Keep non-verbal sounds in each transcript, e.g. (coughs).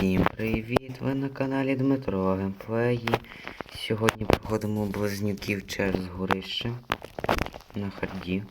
Всім привіт! Ви на каналі Дмитро Геймплеї. Сьогодні проходимо близнюків через горище на харді.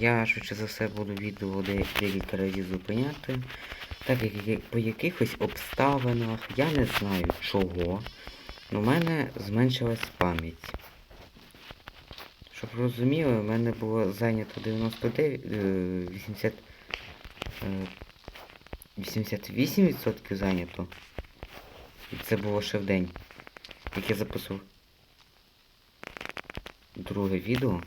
Я швидше за все буду відео де- декілька разів зупиняти, так як по якихось обставинах, я не знаю чого, у мене зменшилась пам'ять. Щоб розуміли, у мене було зайнято 99, е, 80, е, 88% зайнято. І це було ще в день. Як я записував друге відео.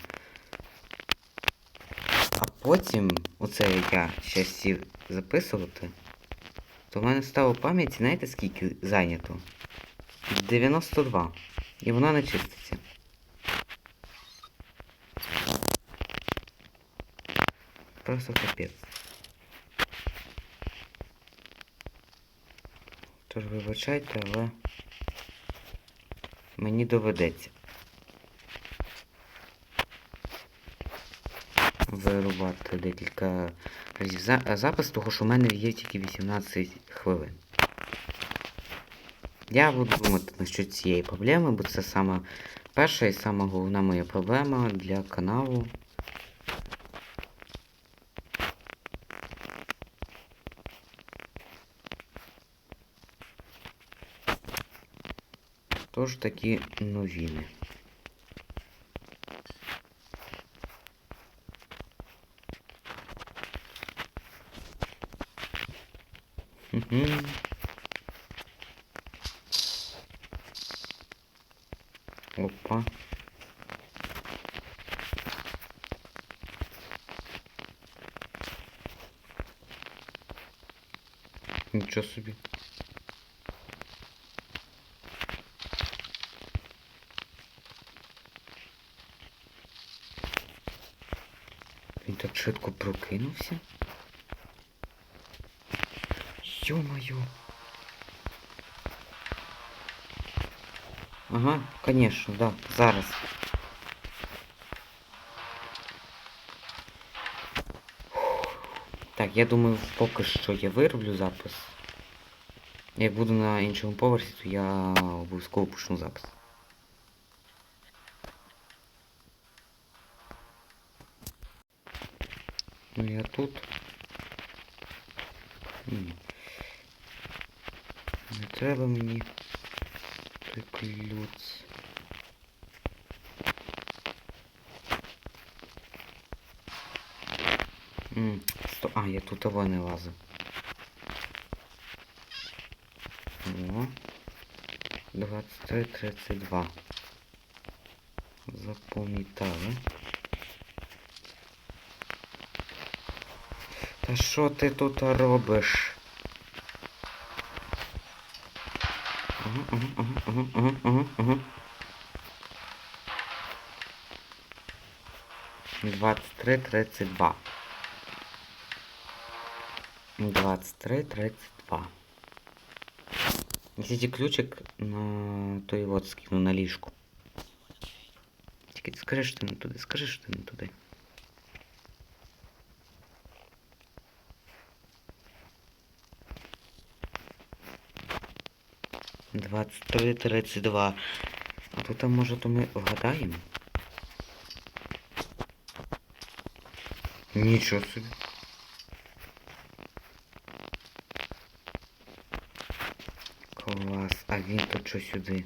А потім, оце я ще сів записувати, то в мене стало пам'яті, знаєте скільки зайнято? 92. І вона не чиститься. Просто капець. Тож вибачайте, але мені доведеться. Вирубати декілька разів запис, того що в мене є тільки 18 хвилин. Я буду думати насчет цієї проблеми, бо це саме перша і сама головна моя проблема для каналу. Тож такі новини. Нічого собі. Він так швидко прокинувся. Ё-моё. Ага, конечно, да, зараз. Так, я думаю, поки що я вироблю запис. Як буду на іншому поверсі, то я обов'язково почну запис. Ну я тут. Не треба мені той А, я тут того не лазив. О. 23.32. Запам'ятали. Та що ти тут робиш? Ага, ага, ага, ага. 23.32. 23.32. Несите ключик на той вот скину на ліжку. Тільки скажи, що ти не туди, скажи, що ти не туди. Двадцять три тридцять два. А тут, а може, то ми вгадаємо? Нічого собі. Клас, а він тут що сюди?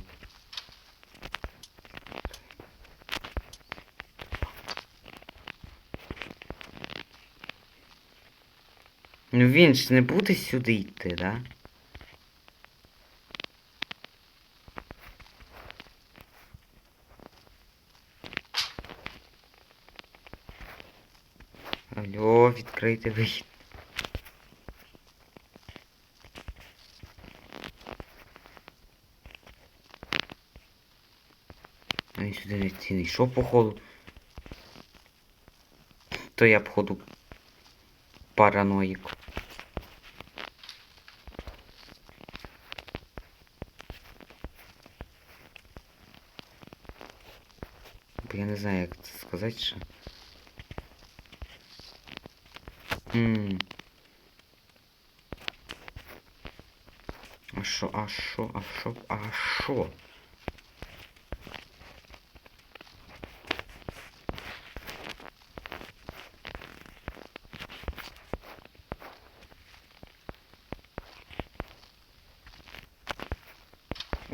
Ну він ж не буде сюди йти, да? Алло, відкрийте вихід. Сюди не цілий. Що походу? То я походу параноїк. Бо я не знаю, як це сказати ще. Ммм. А що, а що, а що, а що?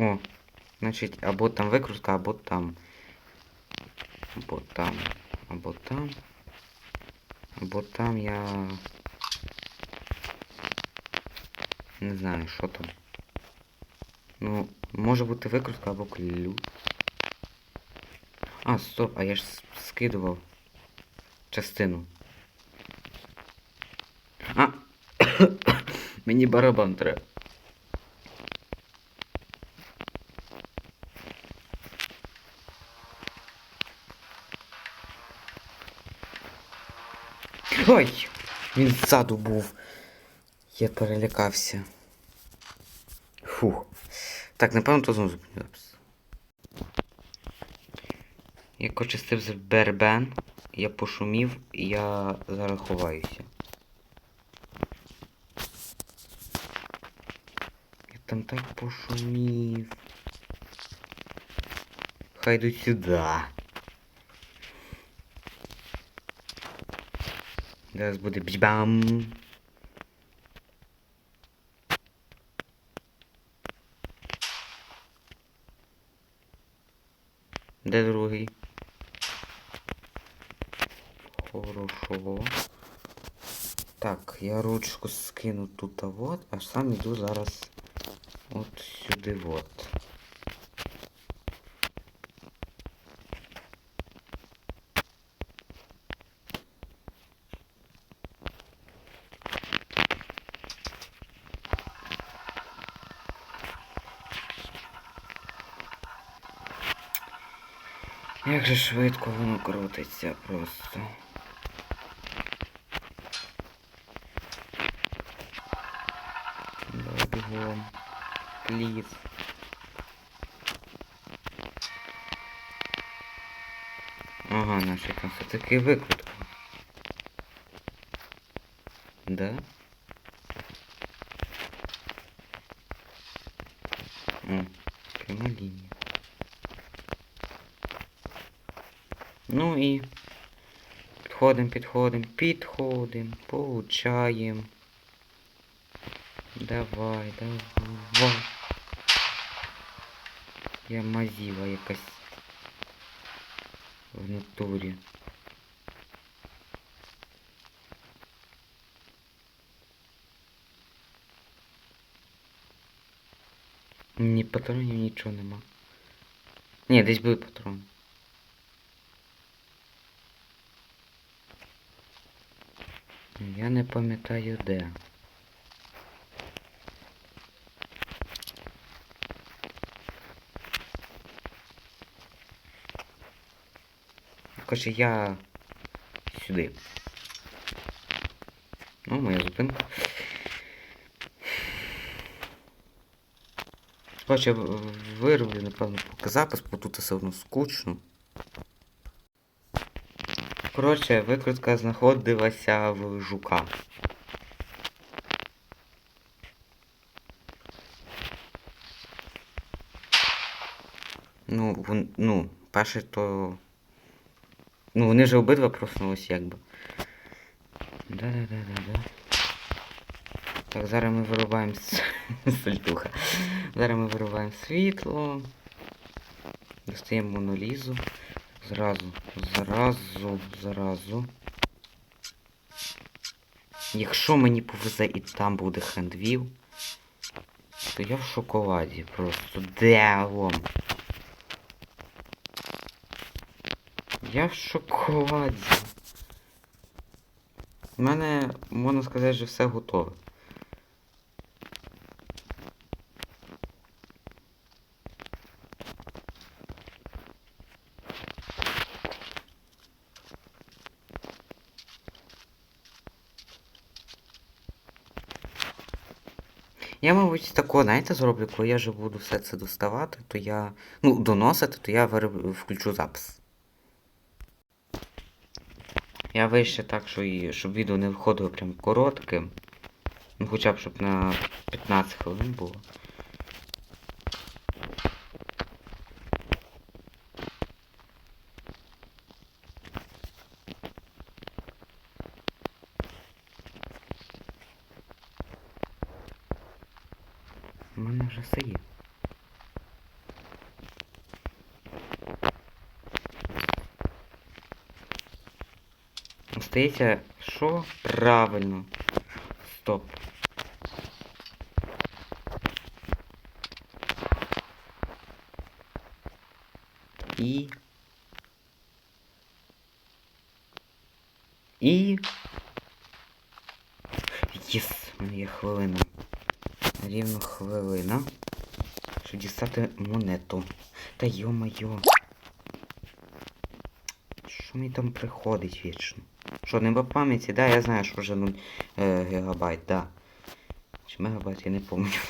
О, значить, або там викрутка, або там. Або там. Або там. Або там я. Не знаю, що там. Ну, може бути викрутка або ключ. А, стоп, а я ж скидував частину. А! (coughs) Мені барабан треба. Ой! Він ззаду був. Я перелякався. Фух. Так, напевно, то знову зупиню запис. Як очистив бербен, я пошумів, і я зараз ховаюся. Я там так пошумів. Хай йдуть сюди. Зараз буде бібам. Де другий? Хорошо. Так, я ручку скину тут а вот, а сам іду зараз от сюди вот. Як же швидко воно крутиться просто. Давай бігом. Пліз. Ага, наша там все-таки викрутка. Да? О, пряма лінія. Ну і підходимо, підходимо, підходимо, получаємо. Давай, давай. Я мазіла якась в натурі. Ні патронів, нічого нема. Ні, десь були патрони. Я не пам'ятаю де. Короче, я сюди. Ну, моя зупинка. Я вироблю, напевно, поки запис, бо тут все одно скучно. Коротше, викрутка знаходилася в жука. Ну, вон, ну, перше то. Ну, вони вже обидва проснулись якби. Да-да-да-да-да. Так, зараз ми вирубаємо (laughs) сальтуха. Зараз ми вирубаємо світло. Достаємо монолізу. Зразу, зразу, зразу. Якщо мені повезе і там буде хендвіл, то я в шоколаді просто. Де? Я в шоколаді. У мене, можна сказати, що все готове. Я, мабуть, тако, знаєте, зроблю, коли я вже буду все це доставати, то я... Ну, доносити, то я включу запис. Я вище так, що і, щоб відео не виходило прям коротким. Ну хоча б щоб на 15 хвилин було. Остається, що? Правильно. Стоп. І. І. Єс, в мене є хвилина. Рівно хвилина. Щоб дістати монету. Та йо-моє. Що мені там приходить вічно? Що, не по пам'яті? Да, я знаю, що вже 0 е, гігабайт, да. Чи мегабайт, я не пам'ятаю.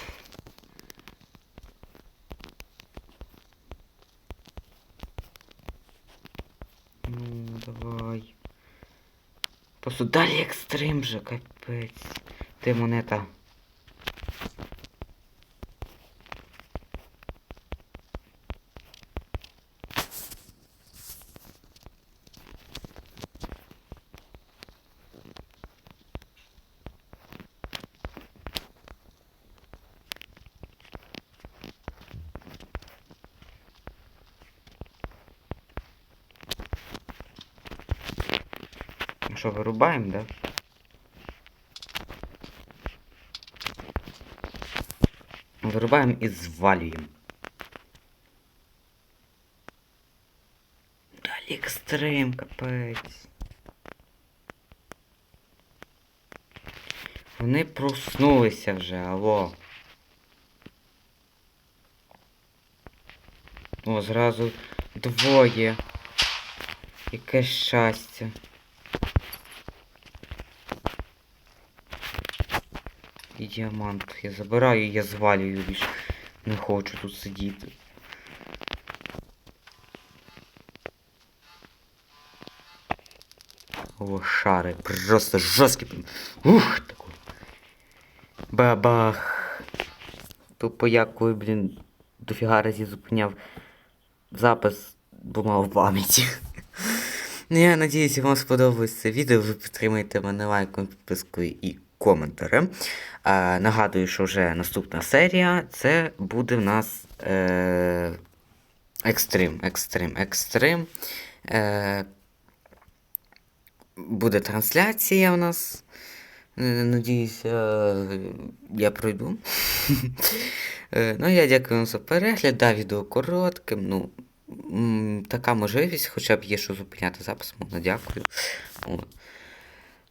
Ну, давай. Просто далі екстрим же, капець. Ти монета? Що, вирубаємо, да? Вирубаємо і звалюємо. Далі екстрим, капець. Вони проснулися вже, алло. О, зразу двоє. Яке щастя. Діамант. Я забираю, я звалюю більше. Не хочу тут сидіти. О, шари. Просто жорсткі. прям. Ух, такой. Бабах. Тупо я блін, дофіга разів зупиняв запис, бо мав пам'яті. Ну, я надіюся, вам сподобалось це відео. Ви підтримаєте мене лайком, підпискою і коментарем. А, нагадую, що вже наступна серія це буде в нас е, екстрим, екстрим, екстрим. Е, буде трансляція у нас. Е, Надіюся, е, я пройду. Е, Ну, я дякую вам за перегляд. Да, відео коротким. Ну, така можливість, хоча б є, що зупиняти запис, можна дякую. От.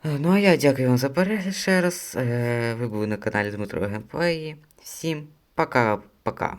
Е, Ну, а я дякую вам за перегляд ще раз. Е, Ви були на каналі Дмитро Гемплеї. Всім пока-пока.